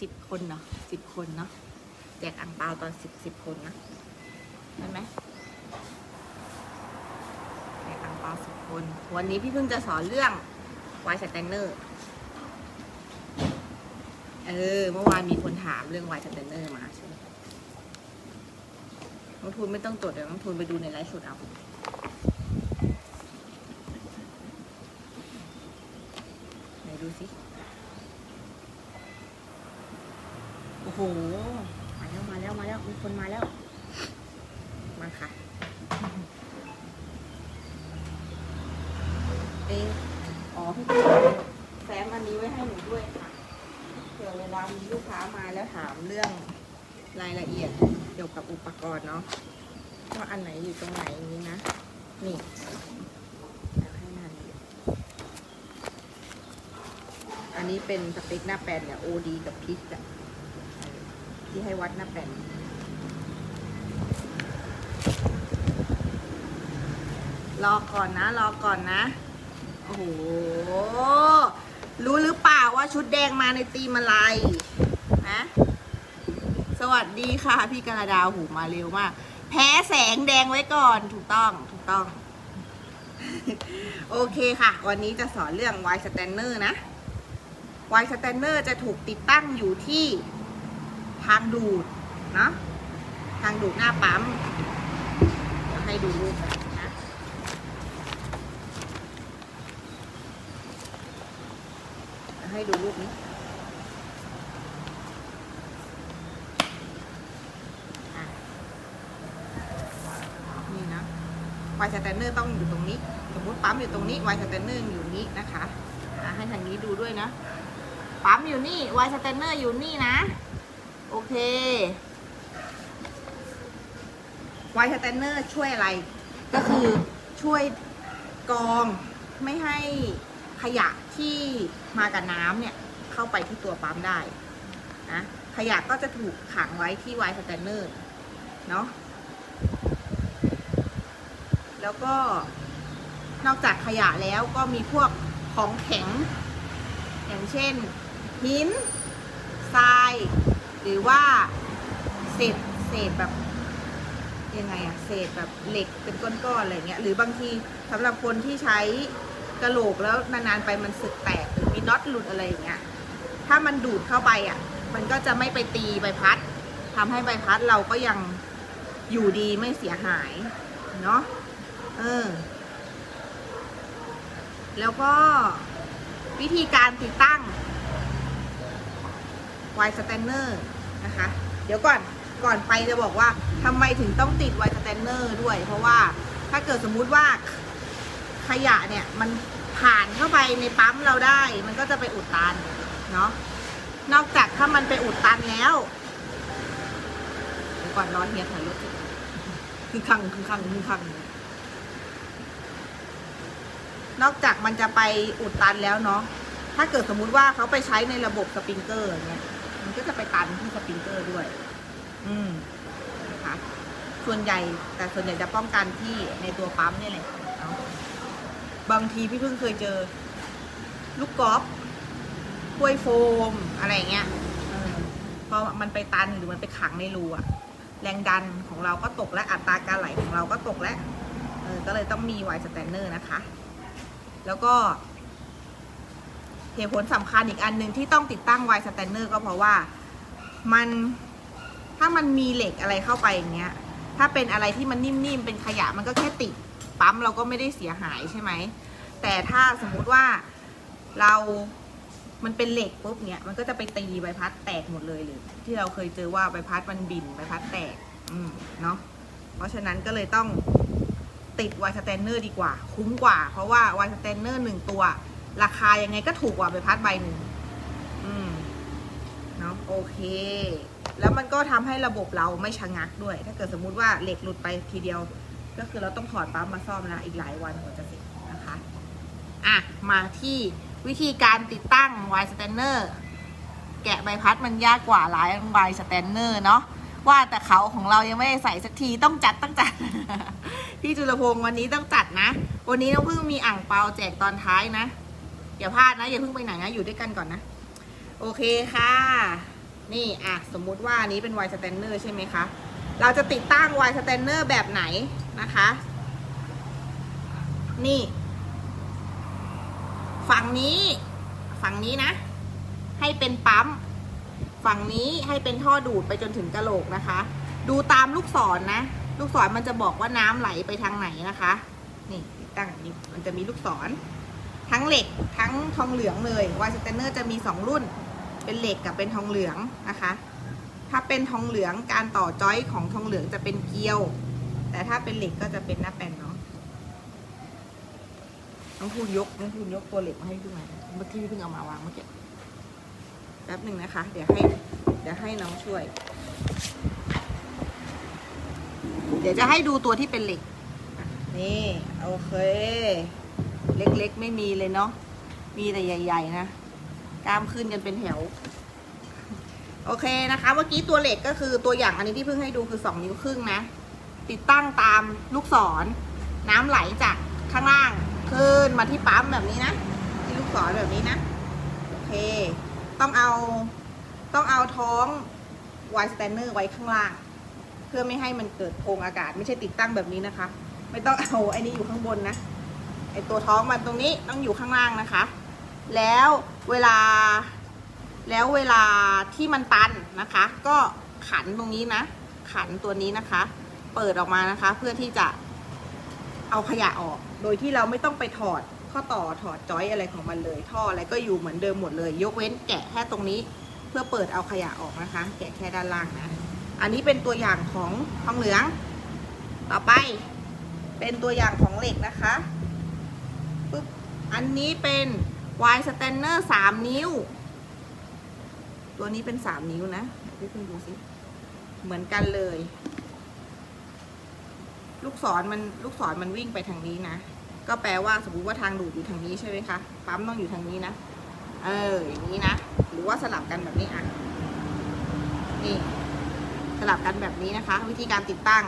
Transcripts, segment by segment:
สิบคนเนาะสิบคนเนาะแจกอ่างเปาตอนสิบสิบคนนะได้ไหมแจกอ่างเปาสิบคน วันนี้พี่เพิ่งจะสอนเรื่องไวสแตนเนอร์เออเมื่อวานมีคนถามเรื่องไวสแตนเนอร์มาใช่ไหมน้องทูนไม่ต้องจดเดี๋ยวน้องทูนไปดูในไลฟ์สดเอา ไหนดูสิ โอ้โห มาแล้วมาแล้วมาแล้ว มีคนมาแล้ว มาค่ะ เองอ๋อพี่พี่แฟ้มอันนี้ไว้ให้หนูด้วยค่ะเผื่อเวลามีลูกค้ามาแล้วถามเรื่องรายละเอียดเกี่ยวกับอุปกรณ์เนาะว่าอันไหนอยู่ตรงไหนอย่างนี้นะ นี่แล้วให้นาดูอันนี้เป็นสเปคหน้าแปลนเนี่ย OD กับพิกอะที่ให้วัดหน้าแปลนรอก่อนนะ รอก่อนนะ โอ้โห รู้หรือเปล่าว่าชุดแดงมาในตีมอะไรนะสวัสดีค่ะ พี่กระดาหูมาเร็วมาก แพ้แสงแดงไว้ก่อนถูกต้องถูกต้อง โอเคค่ะ วันนี้จะสอนเรื่อง Y Standard นะไวสแตนเนอร์จะถูกติดตั้งอยู่ที่ทางดูดเนาะทางดูดหน้าปั๊มเดี๋ยวให้ดูรูปแบบนะเดี๋ยว ให้ดูรูปนี้นี่นะไวสแตนเนอร์ต้องอยู่ตรงนี้ สมมติปั๊มอยู่ตรงนี้ไวสแตนเนอร์อยู่นี้นะคะให้ทางนี้ดูด้วยนะ ปั๊มอยู่นี่ไวสแตนเนอร์อยู่นี่นะ โอเคไวสแตนเนอร์ช่วยอะไร ก็คือช่วยกองไม่ให้ ขยะที่มากับน้ำเนี่ยเข้าไปที่ตัวปั๊มได้นะขยะก็จะถูกขังไว้ที่ไวสแตนเนอร์เนาะแล้วก็นอกจากขยะแล้วก็มีพวกของแข็ง อย่างเช่นหินทราย หรือว่าเศษเศษแบบยังไงอะเศษแบบเหล็กเป็นก้อนๆอะไรเงี้ยหรือบางทีสำหรับคนที่ใช้ กระโหลกแล้วนานๆไปมันสึกแตกหรือมีน็อตหลุดอะไรอย่างเงี้ย ถ้ามันดูดเข้าไปอะ มันก็จะไม่ไปตีใบพัดทำให้ใบพัดเราก็ยังอยู่ดีไม่เสียหาย เนาะเออ แล้วก็วิธีการติดตั้งไวสแตนเนอร์นะคะ เดี๋ยวก่อนก่อนไปจะบอกว่าทำไมถึงต้องติดไวสแตนเนอร์ด้วย เพราะว่าถ้าเกิดสมมุติว่า ขยะเนี่ยมันผ่านเข้าไปในปั๊มเราได้ มันก็จะไปอุดตันเนาะนอกจากถ้ามันไปอุดตันแล้วเดี๋ยวก่อนร้อนเฮียถ่ายรถคือคังคือคังคือคังนอกจากมันจะไปอุดตันแล้วเนาะถ้าเกิดสมมุติว่าเขาไปใช้ในระบบสปริงเกอร์เงี้ยมันก็จะไปตันที่สปริงเกอร์ด้วย อืมนะคะส่วนใหญ่แต่ส่วนใหญ่จะป้องกันที่ในตัวปั๊มเนี่ยแหละเนาะ บางทีพี่เพิ่งเคยเจอ ลูกกอล์ฟถ้วยโฟมอะไรเงี้ยพอมันไปตันหรือมันไปขังในรูอะแรงดันของเราก็ตกและอัตราการไหลของเราก็ตกและเออก็เลยต้องมีไวสแตนเนอร์นะคะ แล้วก็เหตุผลสำคัญอีกอันหนึ่งที่ต้องติดตั้งไวสแตนเนอร์ก็เพราะว่ามันถ้ามันมีเหล็กอะไรเข้าไปอย่างเงี้ย ถ้าเป็นอะไรที่มันนิ่มๆ เป็นขยะมันก็แค่ติด ปั๊มเราก็ไม่ได้เสียหายใช่ไหม แต่ถ้าสมมุติว่าเรา มันเป็นเหล็กปุ๊บเนี้ยมันก็จะไปตีใบพัดแตกหมดเลยหรือ ที่เราเคยเจอว่าใบพัดมันบินใบพัดแตก อืมเนาะ เพราะฉะนั้นก็เลยต้องติดไวสแตนเนอร์ดีกว่า คุ้มกว่า เพราะว่าไวสแตนเนอร์หนึ่งตัว ราคายังไงก็ถูกกว่าใบพัดใบหนึ่งอืมเนาะโอเค แล้วมันก็ทำให้ระบบเราไม่ชะงักด้วย ถ้าเกิดสมมุติว่าเหล็กหลุดไปทีเดียว ก็คือเราต้องถอดปั๊มมาซ่อมนะอีกหลายวันกว่าจะเสร็จนะคะอะมาที่วิธีการติดตั้งไวสแตนเนอร์แกะใบพัดมันยากกว่าหลายใบสแตนเนอร์เนาะว่าแต่เขาของเรายังไม่ได้ใส่สักทีต้องจัดต้องจัดพี่จุลพงศ์วันนี้ต้องจัดนะ วันนี้น้องพึ่งมีอ่างเปาแจกตอนท้ายนะอย่าพลาดนะอย่าเพิ่งไปไหนนะอยู่ด้วยกันก่อนนะ โอเคค่ะ นี่อะสมมุติว่านี้เป็น Y Standard ใช่ไหมคะเราจะติดตั้ง Y Standard แบบไหน นะคะ นี่ ฝั่งนี้ ฝั่งนี้นะ ให้เป็นปั๊ม ฝั่งนี้ให้เป็นท่อดูดไปจนถึงกระโหลกนะคะ ดูตามลูกศรนนะ ลูกศรมันจะบอกว่าน้ำไหลไปทางไหนนะคะ นี่ตั้งนี้มันจะมีลูกศร ทั้งเหล็กทั้งทองเหลืองเลยวายสเตนเนอร์จะมีสองรุ่น เป็นเหล็กกับเป็นทองเหลืองนะคะถ้าเป็นทองเหลืองการต่อจอยของทองเหลืองจะเป็นเกลียว แต่ถ้าเป็นเหล็กก็จะเป็นหน้าแป้นเนาะน้องพูนยกน้องพูนยกตัวเหล็กมาให้ดูหน่อยเมื่อกี้เพิ่งเอามาวางเมื่อกี้แป๊บหนึ่งนะคะ เดี๋ยวให้ เดี๋ยวให้น้องช่วย เดี๋ยวจะให้ดูตัวที่เป็นเหล็ก นี่โอเค เล็กๆไม่มีเลยเนาะ มีแต่ใหญ่ ๆ นะ กล้ามขึ้นกันเป็นแถว โอเคนะคะ เมื่อกี้ตัวเหล็กก็คือตัวอย่างอันนี้ที่เพิ่งให้ดูคือ2นิ้วครึ่งนะ ติดตั้งตามลูกศร น้ำไหลจากข้างล่างขึ้นมาที่ปั๊มแบบนี้นะ ที่ลูกศรแบบนี้นะ โอเค ต้องเอาต้องเอาท้องไวสแตนเนอร์ไว้ข้างล่าง เพื่อไม่ให้มันเกิดโพรงอากาศ ไม่ใช่ติดตั้งแบบนี้นะคะ ไม่ต้องเอาไอ้นี้อยู่ข้างบนนะไอตัวท้องมันตรงนี้ต้องอยู่ข้างล่างนะคะ แล้วเวลาแล้วเวลาที่มันตันนะคะ ก็ขันตรงนี้นะ ขันตัวนี้นะคะ เปิดออกมานะคะ เพื่อที่จะเอาขยะออก โดยที่เราไม่ต้องไปถอดข้อต่อถอดจอยอะไรของมันเลย ท่ออะไรก็อยู่เหมือนเดิมหมดเลย ยกเว้นแกะแค่ตรงนี้ เพื่อเปิดเอาขยะออกนะคะ แกะแค่ด้านล่างนะอันนี้เป็นตัวอย่างของทองเหลือง ต่อไป เป็นตัวอย่างของเหล็กนะคะปึ๊บอันนี้เป็น Y Stanner 3นิ้ว ตัวนี้เป็น3นิ้วนะพี่คุณดูสิ เหมือนกันเลย ลูกศรมันลูกศรมันวิ่งไปทางนี้นะ ก็แปลว่าสมมติว่าทางดูดอยู่ทางนี้ใช่ไหมคะ ปั๊มต้องอยู่ทางนี้นะ เออ อย่างนี้นะ หรือว่าสลับกันแบบนี้อะ นี่ สลับกันแบบนี้นะคะ วิธีการติดตั้ง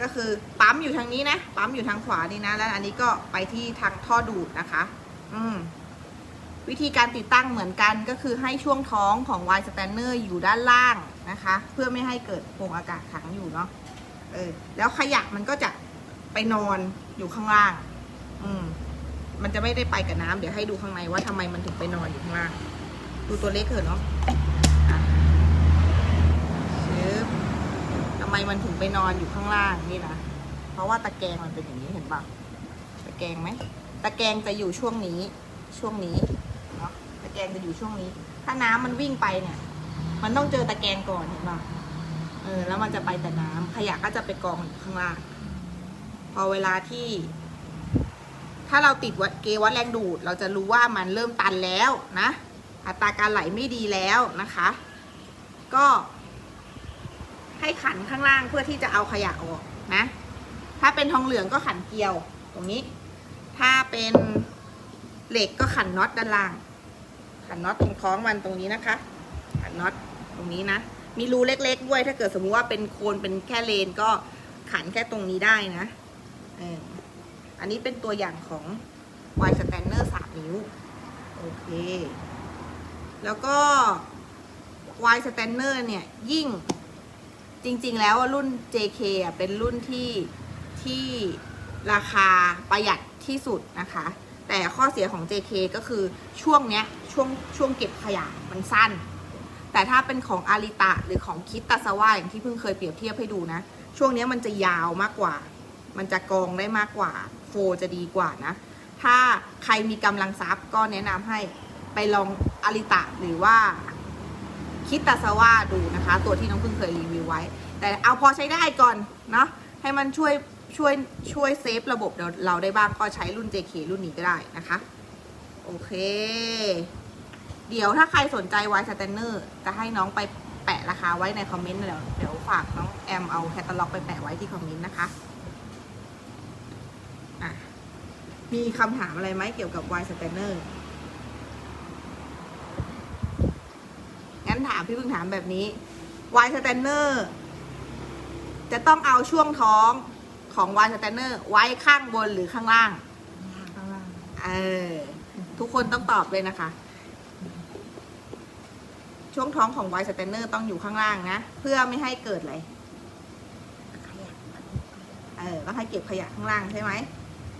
ก็คือปั๊มอยู่ทางนี้นะ ปั๊มอยู่ทางขวานี่นะ แล้วอันนี้ก็ไปที่ทางท่อดูดนะคะ อืมวิธีการติดตั้งเหมือนกันก็คือให้ช่วงท้องของ Y Stanner อยู่ด้านล่างนะคะ เพื่อไม่ให้เกิดโพรงอากาศขังอยู่เนาะ เออ แล้วขยะมันก็จะไปนอนอยู่ข้างล่าง อืม มันจะไม่ได้ไปกับน้ำเดี๋ยวให้ดูข้างในว่าทำไมมันถึงไปนอนอยู่ข้างล่าง ดูตัวเล็กเถอะเนาะทำไมมันถึงไปนอนอยู่ข้างล่างนี่นะเพราะว่าตะแกรงมันเป็นอย่างนี้เห็นปะตะแกรงไหมตะแกรงจะอยู่ช่วงนี้ ช่วงนี้เนาะตะแกรงจะอยู่ช่วงนี้ ถ้าน้ำมันวิ่งไปเนี่ย มันต้องเจอตะแกรงก่อนเห็นปะ เออแล้วมันจะไปแต่น้ำขยะก็จะไปกองอยู่ข้างล่าง พอเวลาที่ ถ้าเราติดวัดเกวัดแรงดูด เราจะรู้ว่ามันเริ่มตันแล้วนะ อัตราการไหลไม่ดีแล้วนะคะ ก็ ให้ขันข้างล่างเพื่อที่จะเอาขยะออกนะ ถ้าเป็นทองเหลืองก็ขันเกลียวตรงนี้ ถ้าเป็นเหล็กก็ขันน็อตด้านล่าง ขันน็อตตรงท้องมันตรงนี้นะคะ ขันน็อตตรงนี้นะ มีรูเล็ก ๆ ด้วย ถ้าเกิดสมมุติว่าเป็นโคนเป็นแค่เลนก็ขันแค่ตรงนี้ได้นะอันนี้เป็นตัวอย่างของ Y Stanner 3นิ้ว โอเค แล้วก็ Y Stanner เนี่ย ยิ่งจริง ๆ แล้วรุ่น JK อะเป็นรุ่นที่ที่ราคาประหยัดที่สุดนะคะ แต่ข้อเสียของ JK ก็คือช่วงเนี้ยช่วงช่วงเก็บขยะมันสั้น แต่ถ้าเป็นของอาริตะหรือของคิดตาสวาอย่างที่เพิ่งเคยเปรียบเทียบให้ดูนะ ช่วงนี้มันจะยาวมากกว่า มันจะกองได้มากกว่า โฟจะดีกว่านะ ถ้าใครมีกำลังทรัพย์ก็แนะนำให้ไปลองอาริตะหรือว่าคิดตาสว่าดูนะคะ ตัวที่น้องเพิ่งเคยรีวิวไว้ แต่เอาพอใช้ได้ก่อนเนาะให้มันช่วยช่วยช่วยเซฟระบบเราเราได้บ้างก็ใช้รุ่น JK รุ่นนี้ก็ได้นะคะ โอเค เดี๋ยวถ้าใครสนใจไวสแตนเนอร์จะให้น้องไปแปะราคาไว้ในคอมเมนต์เดี๋ยวเดี๋ยวฝากน้องแอมเอาแคตตาล็อกไปแปะไว้ที่คอมเมนต์นะคะอะมีคำถามอะไรไหมเกี่ยวกับไวสแตนเนอร์งั้นถามพี่เพิ่งถามแบบนี้ Y Stanner จะต้องเอาช่วงท้องของ Y Stanner ไว้ข้างบนหรือข้างล่าง ข้างล่าง เออ ทุกคนต้องตอบเลยนะคะ ช่วงท้องของไวสแตนเนอร์ต้องอยู่ข้างล่างนะ เพื่อไม่ให้เกิดอะไรขยเออต้องให้เก็บขยะข้างล่างใช่ไหม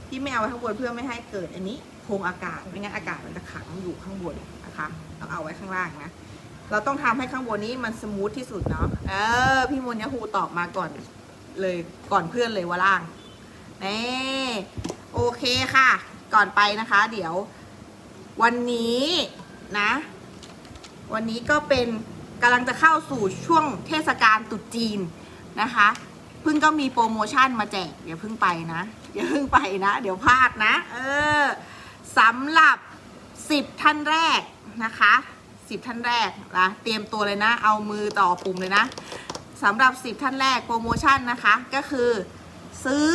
ที่ไม่เอาไว้ข้างบนเพื่อไม่ให้เกิดอันนี้โพรงอากาศไม่งั้นอากาศมันจะขังอยู่ข้างบนนะคะต้องเอาไว้ข้างล่างนะเราต้องทำให้ข้างบนนี้มันสมูทที่สุดเนาะเออพี่มนยาฮูตอบมาก่อนเลยก่อนเพื่อนเลยว่าล่างนี่โอเคค่ะ ก่อนไปนะคะ เดี๋ยววันนี้นะ วันนี้ก็เป็นกำลังจะเข้าสู่ช่วงเทศกาลตรุษจีนนะคะเพิ่งก็มีโปรโมชั่นมาแจกอย่าเพิ่งไปนะ อย่าเพิ่งไปนะ เดี๋ยวพลาดนะ เออสำหรับ 10 ท่านแรกนะคะ 10 ท่านแรกนะเตรียมตัวเลยนะ เอามือต่อปุ่มเลยนะสำหรับ 10 ท่านแรกโปรโมชั่นนะคะ ก็คือซื้อ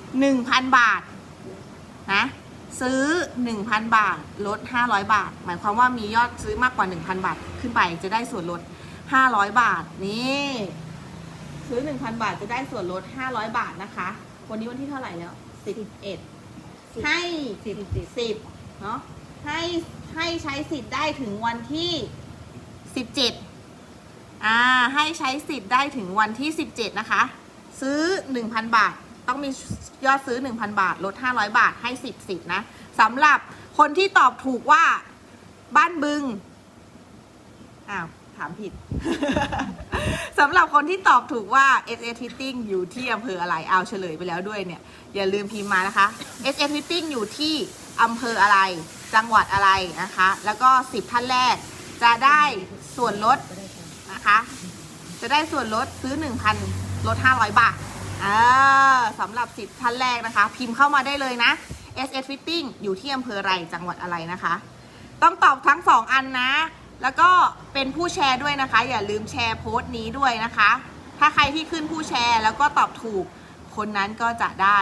1,000 บาทนะ ซื้อ 1,000 บาท ลด 500 บาท หมายความว่ามียอดซื้อมากกว่า 1,000 บาท ขึ้นไปจะได้ส่วนลด 500 บาท นี่ซื้อ 1,000 บาทจะได้ส่วนลด 500 บาทนะคะ วันนี้วันที่เท่าไหร่แล้ว 11 ให้สิบสิบสิบเนาะให้ให้ใช้สิทธิ์ได้ถึงวันที่สิบเจ็ดอ่า ให้ใช้สิทธิ์ได้ถึงวันที่สิบเจ็ดนะคะ ซื้อหนึ่งพันบาท ต้องมียอดซื้อหนึ่งพันบาท ลดห้าร้อยบาทให้สิบสิทธินะสำหรับคนที่ตอบถูกว่าบ้านบึง อ้าว ถามผิด สำหรับคนที่ตอบถูกว่า S S Fitting อยู่ที่อำเภออะไรเอาเฉลยไปแล้วด้วยเนี่ย อย่าลืมพิมพ์มานะคะ S S Fitting อยู่ที่อำเภออะไร จังหวัดอะไรนะคะ แล้วก็ 10 ท่านแรก จะได้ส่วนลดนะคะ จะได้ส่วนลดซื้อ 1,000ลด500 บาท อ่าสำหรับ10ท่านแรกนะคะ พิมพ์เข้ามาได้เลยนะ S S Fitting อยู่ที่อำเภออะไรจังหวัดอะไรนะคะ ต้องตอบทั้ง 2 อันนะ แล้วก็เป็นผู้แชร์ด้วยนะคะ อย่าลืมแชร์โพสต์นี้ด้วยนะคะ ถ้าใครที่ขึ้นผู้แชร์แล้วก็ตอบถูก คนนั้นก็จะได้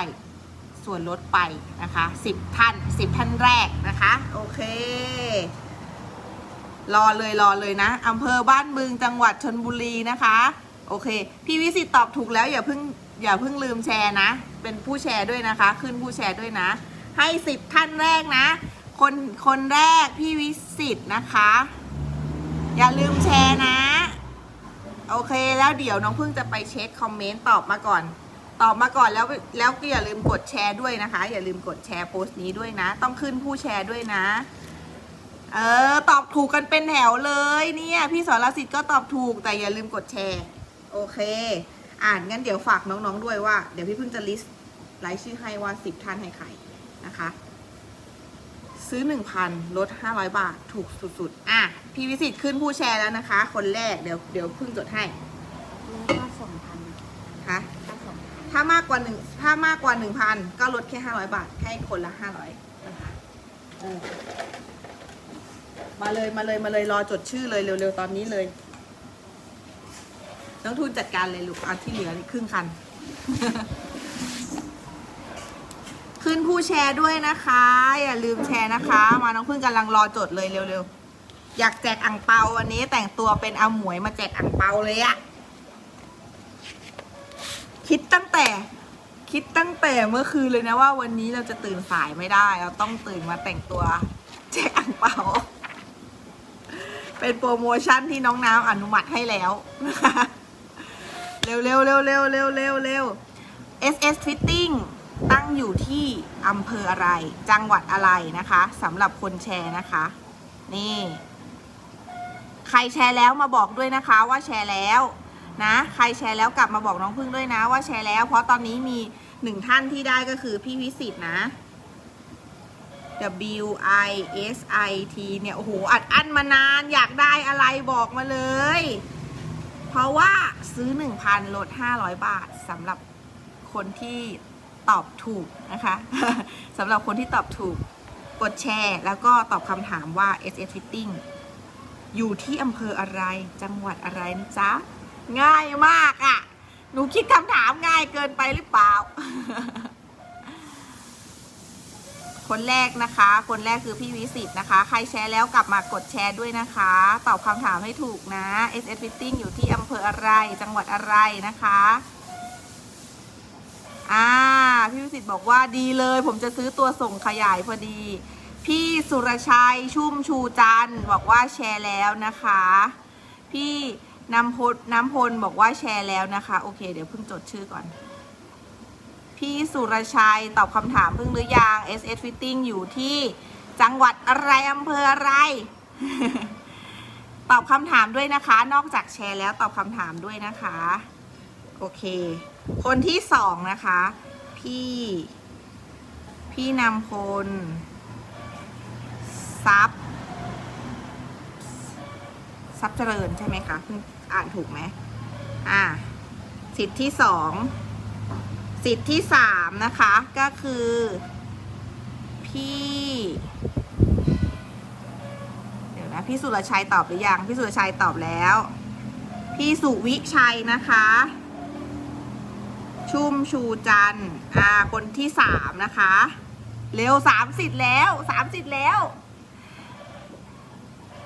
ส่วนลดไปนะคะ 10 ท่าน 10 ท่านแรกนะคะ โอเค รอเลยรอเลยนะอำเภอบ้านบึงจังหวัดชนบุรีนะคะ โอเค พี่วิสิตตอบถูกแล้วอย่าเพิ่ง อย่าเพิ่งลืมแชร์นะ เป็นผู้แชร์ด้วยนะคะ ขึ้นผู้แชร์ด้วยนะ ให้สิบท่านแรกนะ คนคนแรกพี่วิสิตนะคะ อย่าลืมแชร์นะ โอเคแล้วเดี๋ยวน้องพึ่งจะไปเช็คคอมเมนต์ตอบมาก่อน ตอบมาก่อนแล้วแล้วก็อย่าลืมกดแชร์ด้วยนะคะ อย่าลืมกดแชร์โพสต์นี้ด้วยนะ ต้องขึ้นผู้แชร์ด้วยนะเออ ตอบถูกกันเป็นแถวเลยเนี่ย พี่สรสิทธิ์ก็ตอบถูกแต่อย่าลืมกดแชร์ โอเค อ่านงั้นเดี๋ยวฝากน้องๆด้วยว่า เดี๋ยวพี่เพิ่งจะลิสต์รายชื่อให้ว่าสิบท่านให้ใครนะคะ ซื้อหนึ่งพันลดห้าร้อยบาทถูกสุดๆ อะ พี่วิสิตขึ้นผู้แชร์แล้วนะคะ คนแรกเดี๋ยวเดี๋ยวเพิ่งจดให้แล้วก็สองพันคะค่าสองพันถ้ามากกว่าหนึ่งถ้ามากกว่าหนึ่งพันก็ลดแค่ห้าร้อยบาท ให้คนละห้าร้อยนะคะเออมาเลยมาเลยมาเลยรอจดชื่อเลยเร็วๆตอนนี้เลย น้องทุนจัดการเลยลูกเอาที่เหลือนี่ครึ่งคัน ขึ้นผู้แชร์ด้วยนะคะ อย่าลืมแชร์นะคะ มาน้องพึ่งกำลังรอจดเลยเร็วๆ อยากแจกอ่างเปาวันนี้แต่งตัวเป็นอาหมวยมาแจกอ่างเปาเลยอะคิดตั้งแต่คิดตั้งแต่เมื่อคืนเลยนะว่าวันนี้เราจะตื่นสายไม่ได้ เราต้องตื่นมาแต่งตัวแจกอ่างเปาเป็นโปรโมชั่นที่น้องน้ำอนุมัติให้แล้วนะคะ เร็วเร็วเร็วเร็วเร็วเร็วเร็ว SS Fitting ตั้งอยู่ที่อำเภออะไร จังหวัดอะไรนะคะสำหรับคนแชร์นะคะ นี่ ใครแชร์แล้วมาบอกด้วยนะคะว่าแชร์แล้วนะ ใครแชร์แล้วกลับมาบอกน้องพึ่งด้วยนะ ว่าแชร์แล้ว เพราะตอนนี้มีหนึ่งท่านที่ได้ก็คือพี่วิสิตนะ W I S I T เนี่ย โอ้โห อัดอั้นมานานอยากได้อะไรบอกมาเลย เพราะว่าซื้อ 1,000 ลด 500 บาทสำหรับคนที่ตอบถูกนะคะสำหรับคนที่ตอบถูกกดแชร์ แล้วก็ตอบคำถามว่า S S Fitting อยู่ที่อำเภออะไรจังหวัดอะไรนะจ๊ะ ง่ายมากอะ่ะ หนูคิดคำถามง่ายเกินไปหรือเปล่า คนแรกนะคะ คนแรกคือพี่วิสิตนะคะ ใครแชร์แล้วกลับมากดแชร์ด้วยนะคะ ตอบคำถามให้ถูกนะ S S Fitting อยู่ที่อำเภออะไร จังหวัดอะไรนะคะอ่าพี่วิสิตบอกว่าดีเลย ผมจะซื้อตัวส่งขยายพอดี พี่สุรชัยชุ่มชูจันทร์บอกว่าแชร์แล้วนะคะ พี่น้ำพลน้ำพลบอกว่าแชร์แล้วนะคะ โอเค เดี๋ยวเพิ่งจดชื่อก่อน พี่สุรชัยตอบคำถามเพิ่งหรือยัง SS Fitting อยู่ที่จังหวัดอะไรอำเภออะไร ตอบคำถามด้วยนะคะ นอกจากแชร์แล้วตอบคำถามด้วยนะคะ โอเค คนที่สองนะคะ พี่ พี่นำพลซับซับเจริญใช่ไหมคะ อ่านถูกไหม อ่า สิทธิ์ที่สอง สิทธิ์ที่สามนะคะก็คือ พี่ เดี๋ยวนะพี่สุรชัยตอบหรือยังพี่สุรชัยตอบแล้ว พี่สุวิชัยนะคะ ชุ่มชูจันอ่าคนที่สามนะคะ เร็วสามสิทธิ์แล้วสามสิทธิ์แล้ว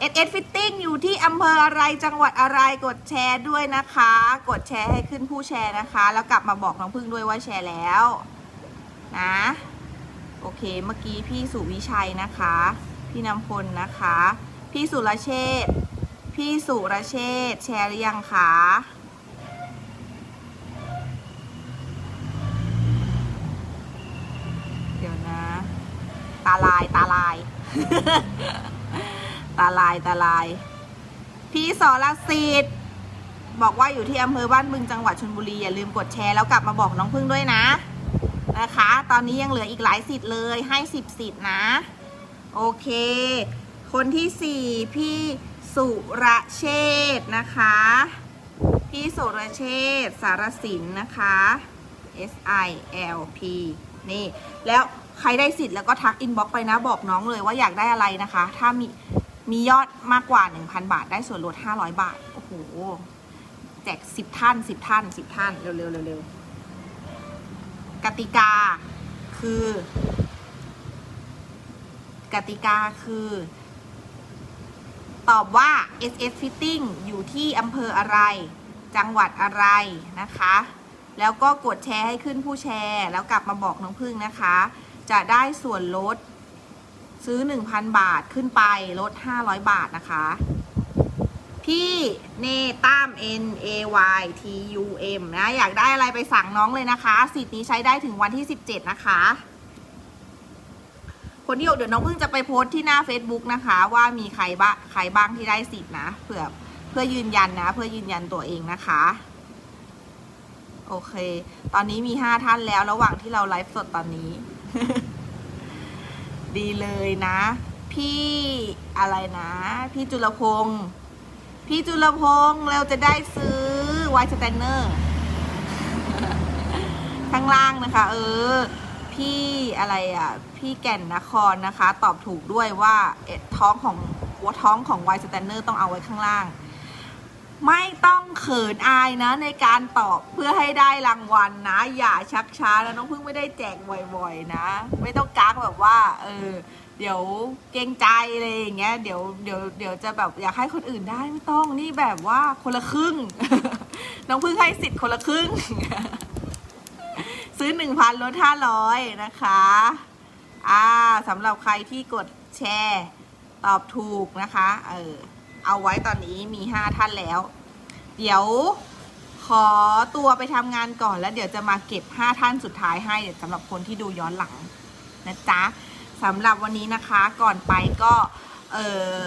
เอสเอสฟิตติ้งอยู่ที่อำเภออะไรจังหวัดอะไรกดแชร์ด้วยนะคะ กดแชร์ให้ขึ้นผู้แชร์นะคะ แล้วกลับมาบอกน้องพึ่งด้วยว่าแชร์แล้วนะโอเคเมื่อกี้พี่สุวิชัยนะคะ พี่นำพลนะคะ พี่สุรเชษพี่สุรเชษแชร์หรือยังคะเดี๋ยวนะ ตาลายตาลาย ตาลายตาลาย พี่สรสิทธิ์บอกว่าอยู่ที่อำเภอบ้านบึงจังหวัดชลบุรีอย่าลืมกดแชร์แล้วกลับมาบอกน้องพึ่งด้วยนะ นะคะ ตอนนี้ยังเหลืออีกหลายสิทธิ์เลยให้สิบสิทธิ์นะ โอเค คนที่สี่พี่สุรเชษ์นะคะ พี่สุรเชษ์สารสินนะคะ S I L P นี่ แล้วใครได้สิทธิ์แล้วก็ทักอินบ็อกไปนะบอกน้องเลยว่าอยากได้อะไรนะคะ ถ้ามี มียอดมากกว่า 1,000 บาท ได้ส่วนลด 500 บาท โอ้โห แจก 10 ท่าน 10 ท่าน 10 ท่าน เร็วๆเร็วๆกติกาคือ กติกาคือ ตอบว่า SS Fitting อยู่ที่อำเภออะไร จังหวัดอะไรนะคะ แล้วก็กดแชร์ให้ขึ้นผู้แชร์ แล้วกลับมาบอกน้องพึ่งนะคะ จะได้ส่วนลด ซื้อ 1,000 บาทขึ้นไปลด 500 บาทนะคะ พี่เนตั้ม N A Y T U M นะ อยากได้อะไรไปสั่งน้องเลยนะคะ สิทธิ์นี้ใช้ได้ถึงวันที่ 17 นะคะ คนที่เดี๋ยวน้องพึ่งจะไปโพสต์ที่หน้า Facebook นะคะ ว่ามีใครบ้างใครบ้างที่ได้สิทธิ์นะเผื่อเพื่อยืนยันนะ เพื่อยืนยันตัวเองนะคะโอเค ตอนนี้มีห้าท่านแล้วระหว่างที่เราไลฟ์สดตอนนี้ ดีเลยนะ พี่อะไรนะ พี่จุลพงศ์พี่จุลพงศ์เราจะได้ซื้อไวท์สแตนเนอร์ข้างล่างนะคะ เออ พี่อะไรอะ พี่แก่นนครนะคะ ตอบถูกด้วยว่าเอ็ดท้องของหัวท้องของไวท์สแตนเนอร์ต้องเอาไว้ข้างล่าง ไม่ต้องเขินอายนะในการตอบเพื่อให้ได้รางวัลนะ อย่าชักช้านะน้องพึ่งไม่ได้แจกบ่อยๆนะ ไม่ต้องกักแบบว่า เออ เดี๋ยวเกรงใจอะไรอย่างเงี้ยเดี๋ยวเดี๋ยวเดี๋ยวจะแบบอยากให้คนอื่นได้ไม่ต้องนี่แบบว่าคนละครึ่ง น้องพึ่งให้สิทธิ์คนละครึ่ง ซื้อหนึ่งพันลดห้าร้อยนะคะอ่าสำหรับใครที่กดแชร์ตอบถูกนะคะ เออ เอาไว้ตอนนี้มีห้าท่านแล้ว เดี๋ยวขอตัวไปทำงานก่อนแล้วเดี๋ยวจะมาเก็บห้าท่านสุดท้ายให้สำหรับคนที่ดูย้อนหลังนะจ๊ะสำหรับวันนี้นะคะก่อนไปก็เอ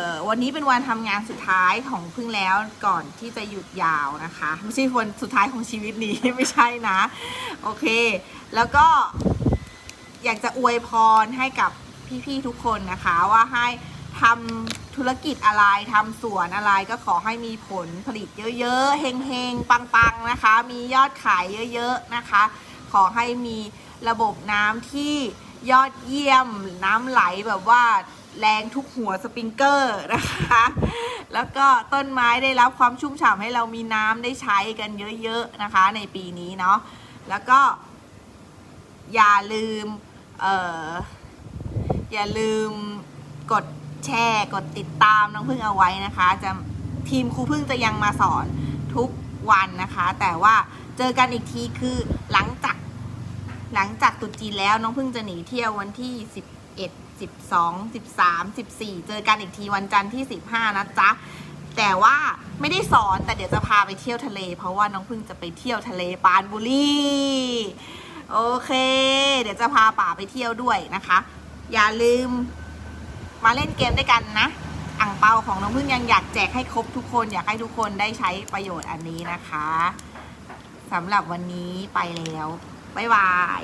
อวันนี้เป็นวันทำงานสุดท้ายของพึ่งแล้วก่อนที่จะหยุดยาวนะคะ ไม่ใช่วันสุดท้ายของชีวิตนี้ไม่ใช่นะ โอเค แล้วก็อยากจะอวยพรให้กับพี่ๆทุกคนนะคะว่าให้ ทำธุรกิจอะไรทำสวนอะไรก็ขอให้มีผลผลิตเยอะๆเฮงๆปังๆนะคะ มียอดขายเยอะๆนะคะ ขอให้มีระบบน้ำที่ยอดเยี่ยมน้ำไหลแบบว่าแรงทุกหัวสปริงเกอร์นะคะ แล้วก็ต้นไม้ได้รับความชุ่มฉ่ำให้เรามีน้ำได้ใช้กันเยอะๆนะคะ ในปีนี้เนาะแล้วก็ อย่าลืม เอ่ออย่าลืมกด แชร์กดติดตามน้องพึ่งเอาไว้นะคะ จะทีมครูพึ่งจะยังมาสอนทุกวันนะคะ แต่ว่าเจอกันอีกทีคือหลังจากหลังจากตุจีนแล้วน้องพึ่งจะหนีเที่ยววันที่ 11สิบสองสิบสามสิบสี่เจอกันอีกทีวันจันทร์ที่สิบห้านะจ๊ะแต่ว่าไม่ได้สอนแต่เดี๋ยวจะพาไปเที่ยวทะเล เพราะว่าน้องพึ่งจะไปเที่ยวทะเลปรานบุรีโอเค เดี๋ยวจะพาป่าไปเที่ยวด้วยนะคะ อย่าลืม มาเล่นเกมด้วยกันนะอ่างเปาของน้องพึ่งยังอยากแจกให้ครบทุกคนอยากให้ทุกคนได้ใช้ประโยชน์อันนี้นะคะสำหรับวันนี้ไปแล้วบ๊ายบาย